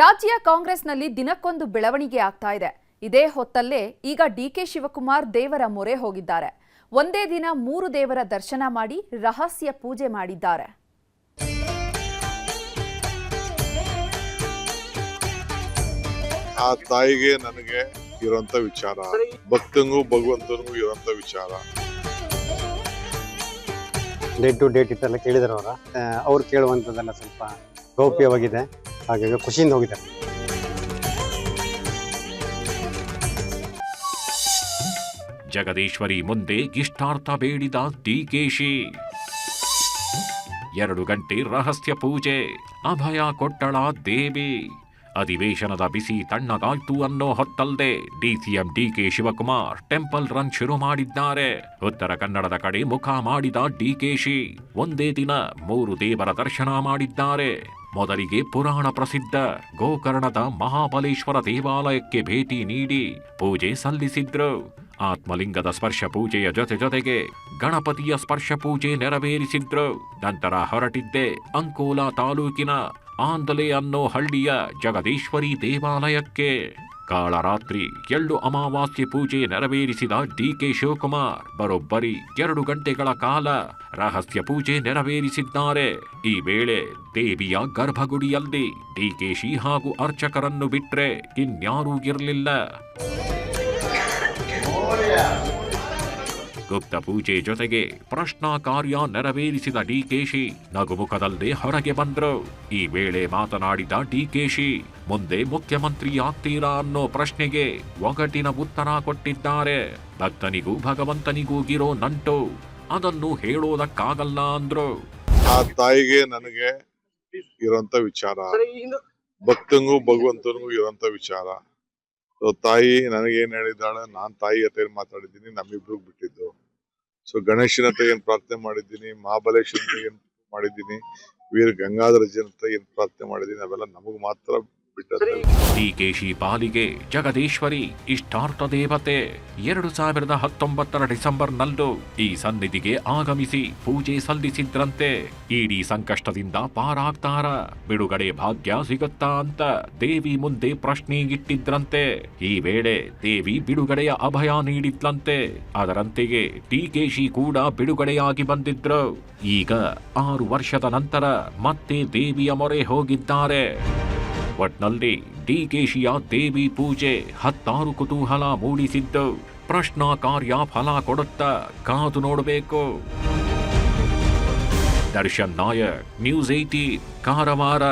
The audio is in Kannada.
ರಾಜ್ಯ ಕಾಂಗ್ರೆಸ್ನಲ್ಲಿ ದಿನಕ್ಕೊಂದು ಬೆಳವಣಿಗೆ ಆಗ್ತಾ ಇದೆ. ಇದೇ ಹೊತ್ತಲ್ಲೇ ಈಗ ಡಿಕೆ ಶಿವಕುಮಾರ್ ದೇವರ ಮೊರೆ ಹೋಗಿದ್ದಾರೆ. ಒಂದೇ ದಿನ ಮೂರು ದೇವರ ದರ್ಶನ ಮಾಡಿ ರಹಸ್ಯ ಪೂಜೆ ಮಾಡಿದ್ದಾರೆ. ಆ ತಾಯಿಗೆ ನನಗೆ ಇರುವಂತ ವಿಚಾರ ಭಕ್ತಂಗೂ ಭಗವಂತನಿಗೂ ಇರುವಂತ ವಿಚಾರ. ಡೇಟ್ ಟು ಡೇಟ್ ಇಟ್ಟೆಲ್ಲ ಕೇಳಿದಾರೆ ಅವರ? ಅವ್ರು ಕೇಳುವಂಥದ್ದೆಲ್ಲ ಸ್ವಲ್ಪ ಗೌಪ್ಯವಾಗಿದೆ. ಹಾಗಾಗಿ ಖುಷಿಯಿಂದ ಹೋಗಿದ್ದಾರೆ ಜಗದೀಶ್ವರಿ ಮುಂದೆ ಇಷ್ಟಾರ್ಥ ಬೇಡಿದ ಡಿಕೆಶಿ ಎರಡು ಗಂಟೆ ರಹಸ್ಯ ಪೂಜೆ, ಅಭಯ ಕೊಟ್ಟಳ ದೇವಿ. ಅಧಿವೇಶನದ ಬಿಸಿ ತಣ್ಣಗಾಯ್ತು ಅನ್ನೋ ಹೊತ್ತಲ್ದೆ DCM DK Shivakumar temple run ಶುರು ಮಾಡಿದ್ದಾರೆ. ಉತ್ತರ ಕನ್ನಡದ ಕಡೆ ಮುಖ ಮಾಡಿದ ಡಿಕೆಶಿ ಒಂದೇ ದಿನ ಮೂರು ದೇವರ ದರ್ಶನ ಮಾಡಿದ್ದಾರೆ. ಮೊದಲಿಗೆ ಪುರಾಣ ಪ್ರಸಿದ್ಧ ಗೋಕರ್ಣದ ಮಹಾಬಲೇಶ್ವರ ದೇವಾಲಯಕ್ಕೆ ಭೇಟಿ ನೀಡಿ ಪೂಜೆ ಸಲ್ಲಿಸಿದ್ರು. ಆತ್ಮಲಿಂಗದ ಸ್ಪರ್ಶ ಪೂಜೆಯ ಜೊತೆ ಜೊತೆಗೆ ಗಣಪತಿಯ ಸ್ಪರ್ಶ ಪೂಜೆ ನೆರವೇರಿಸಿದ್ರು. ನಂತರ ಹೊರಟಿದ್ದೆ ಅಂಕೋಲಾ ತಾಲೂಕಿನ ಆಂದಲೆ ಅನ್ನೋ ಹಳ್ಳಿಯ ಜಗದೀಶ್ವರಿ ದೇವಾಲಯಕ್ಕೆ. ಕಾಳರಾತ್ರಿ ಎಳ್ಳು ಅಮಾವಾಸ್ಯೆ ಪೂಜೆ ನೆರವೇರಿಸಿದ ಡಿಕೆ ಶಿವಕುಮಾರ್. ಬರೋಬ್ಬರಿ ಎರಡು ಗಂಟೆಗಳ ಕಾಲ ರಹಸ್ಯ ಪೂಜೆ ನೆರವೇರಿಸಿದ್ದಾರೆ. ಈ ವೇಳೆ ದೇವಿಯ ಗರ್ಭಗುಡಿಯಲ್ಲಿ ಡಿಕೆಶಿ ಹಾಗೂ ಅರ್ಚಕರನ್ನು ಬಿಟ್ರೆ ಇನ್ಯಾರೂ ಇರಲಿಲ್ಲ. ಗುಪ್ತ ಪೂಜೆ ಜೊತೆಗೆ ಪ್ರಶ್ನಾ ಕಾರ್ಯ ನೆರವೇರಿಸಿದ ಡಿಕೆಶಿ ನಗುಮುಖದಲ್ಲೇ ಹೊರಗೆ ಬಂದ್ರು. ಈ ವೇಳೆ ಮಾತನಾಡಿದ ಡಿಕೆಶಿ ಮುಂದೆ ಮುಖ್ಯಮಂತ್ರಿ ಆಗ್ತೀರಾ ಅನ್ನೋ ಪ್ರಶ್ನೆಗೆ ಒಗಟಿನ ಉತ್ತರ ಕೊಟ್ಟಿದ್ದಾರೆ. ಭಕ್ತನಿಗೂ ಭಗವಂತನಿಗೂ ಇರೋ ನಂಟು. ಅದನ್ನು ಹೇಳೋದಕ್ಕಾಗಲ್ಲ ಅಂದ್ರು. ಆ ತಾಯಿಗೆ ನನಗೆ ಇರೋಂತ ವಿಚಾರ. ಭಕ್ತನಿಗೂ ಭಗವಂತನಿಗೂ ಇರೋಂತ ವಿಚಾರ. ತಾಯಿ ನನಗೆ ಏನ್ ಹೇಳಿದ್ದಾಳೆ? ನಾನ್ ತಾಯಿ ಹತ್ರ ಮಾತಾಡಿದ್ದೀನಿ? ನಮ್ಮಿಬ್ರಿಗೆ ಬಿಟ್ಟಿದ್ದು. ಸೊ ಗಣೇಶನ ಹತ್ರ ಏನ್ ಪ್ರಾರ್ಥನೆ ಮಾಡಿದ್ದೀನಿ ಮಹಾಬಲೇಶ್ವರ ಏನ್ ಮಾಡಿದ್ದೀನಿ ವೀರ ಗಂಗಾಧರ ಜನ ಏನ್ ಪ್ರಾರ್ಥನೆ ಮಾಡಿದ್ದೀನಿ, ಅವೆಲ್ಲ ನಮಗ್ ಮಾತ್ರ ಡಿಕೆಶಿ ಪಾಲಿಗೆ ಜಗದೀಶ್ವರಿ ಇಷ್ಟಾರ್ಥ ದೇವತೆ ಎರಡು ಸಾವಿರದ ಹತ್ತೊಂಬತ್ತರ ಡಿಸೆಂಬರ್ನಲ್ಲೂ ಈ ಸನ್ನಿಧಿಗೆ ಆಗಮಿಸಿ ಪೂಜೆ ಸಲ್ಲಿಸಿದ್ರಂತೆ. ಇಡೀ ಸಂಕಷ್ಟದಿಂದ ಪಾರಾಗ್ತಾರ. ಬಿಡುಗಡೆ ಭಾಗ್ಯ ಸಿಗುತ್ತಾ ಅಂತ ದೇವಿ ಮುಂದೆ ಪ್ರಶ್ನೆ ಇಟ್ಟಿದ್ರಂತೆ. ಈ ವೇಳೆ ದೇವಿ ಬಿಡುಗಡೆಯ ಅಭಯ ನೀಡಿದ್ಲಂತೆ. ಅದರಂತೆಯೇ ಡಿಕೆಶಿ ಕೂಡ ಬಿಡುಗಡೆಯಾಗಿ ಬಂದಿದ್ರು. ಈಗ ಆರು ವರ್ಷದ ನಂತರ ಮತ್ತೆ ದೇವಿಯ ಮೊರೆ ಹೋಗಿದ್ದಾರೆ. ಒಟ್ನಲ್ಲಿ ಡಿಕೆಶಿಯ ದೇವಿ ಪೂಜೆ ಹತ್ತಾರು ಕುತೂಹಲ ಮೂಡಿಸಿದ್ದು, ಪ್ರಶ್ನಾ ಕಾರ್ಯ ಫಲ ಕೊಡುತ್ತ ಕಾದು ನೋಡಬೇಕು. Darshan Nayak, news eighteen Karwar.